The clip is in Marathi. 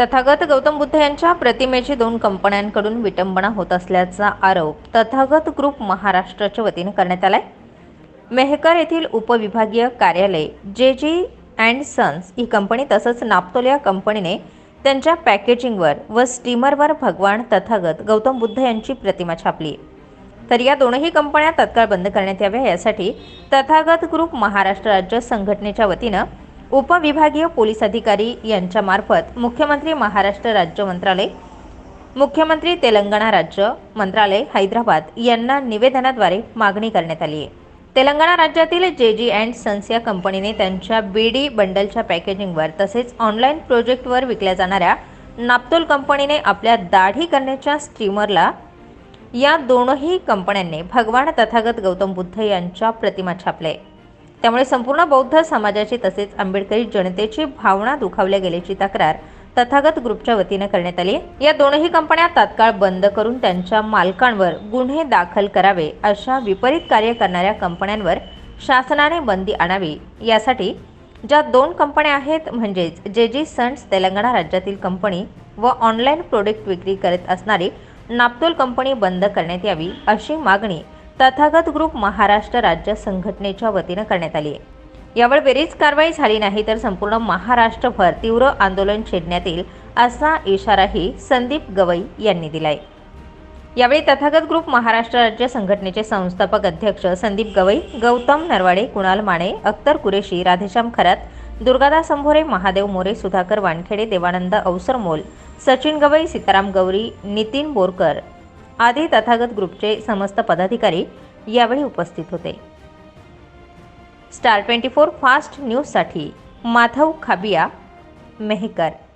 तथागत गौतम बुद्ध यांच्या प्रतिमेची दोन कंपन्यांकडून विटंबना होत असल्याचा आरोप तथागत ग्रुप महाराष्ट्राच्या वतीने करण्यात आलाय. मेहकर येथील उपविभागीय कार्यालय जे जी अँड सन्स ही कंपनी तसंच नाप्तोल या कंपनीने त्यांच्या पॅकेजिंगवर व स्टीमरवर भगवान तथागत गौतम बुद्ध यांची प्रतिमा छापली. तर या दोनही कंपन्या तत्काळ बंद करण्यात याव्या यासाठी तथागत ग्रुप महाराष्ट्र राज्य संघटनेच्या वतीनं उपविभागीय पोलीस अधिकारी यांच्यामार्फत मुख्यमंत्री महाराष्ट्र राज्य मंत्रालय मुख्यमंत्री तेलंगणा राज्य मंत्रालय हैदराबाद यांना निवेदनाद्वारे मागणी करण्यात आली आहे. तेलंगणा राज्यातील जे जी अँड सन्स या कंपनीने त्यांच्या बी डी बंडलच्या पॅकेजिंगवर तसेच ऑनलाईन प्रोजेक्टवर विकल्या जाणाऱ्या नाप्तोल कंपनीने आपल्या दाढी करण्याच्या स्ट्रीमरला या दोनही कंपन्यांनी भगवान तथागत गौतम बुद्ध यांच्या प्रतिमा छापल्या त्यामुळे संपूर्ण बौद्ध समाजाची तसेच आंबेडकरी जनतेची भावना दुखावल्या गेल्याची तक्रार तथागत ग्रुपच्या वतीने करण्यात आली या दोनही कंपन्या तात्काळ बंद करून त्यांच्या मालकांवर गुन्हे दाखल करावे अशा विपरीत कार्य करणाऱ्या कंपन्यांवर शासनाने बंदी आणावी यासाठी ज्या दोन कंपन्या आहेत म्हणजेच जे जी सन्स तेलंगणा राज्यातील कंपनी व ऑनलाईन प्रोडक्ट विक्री करत असणारी नाप्तोल कंपनी बंद करण्यात यावी अशी मागणी तथागत ग्रुप महाराष्ट्र राज्य संघटनेच्या वतीनं करण्यात आली आहे. यावर बेरीज कारवाई झाली नाही तर संपूर्ण महाराष्ट्रभर तीव्र आंदोलन छेडण्यात येईल असा इशाराही संदीप गवई यांनी दिलाय. यावेळी तथागत ग्रुप महाराष्ट्र राज्य संघटनेचे संस्थापक अध्यक्ष संदीप गवई गौतम नरवाडे कुणाल माने अख्तर कुरेशी राधेश्याम खरात दुर्गादास अंभोरे महादेव मोरे सुधाकर वानखेडे देवानंद अवसरमोल सचिन गवई सीताराम गौरी नितीन बोरकर आदी तथागत ग्रुपचे समस्त पदाधिकारी यावेळी उपस्थित होते. स्टार ट्वेंटी फोर फास्ट न्यूजसाठी माधव खाबिया मेहकर.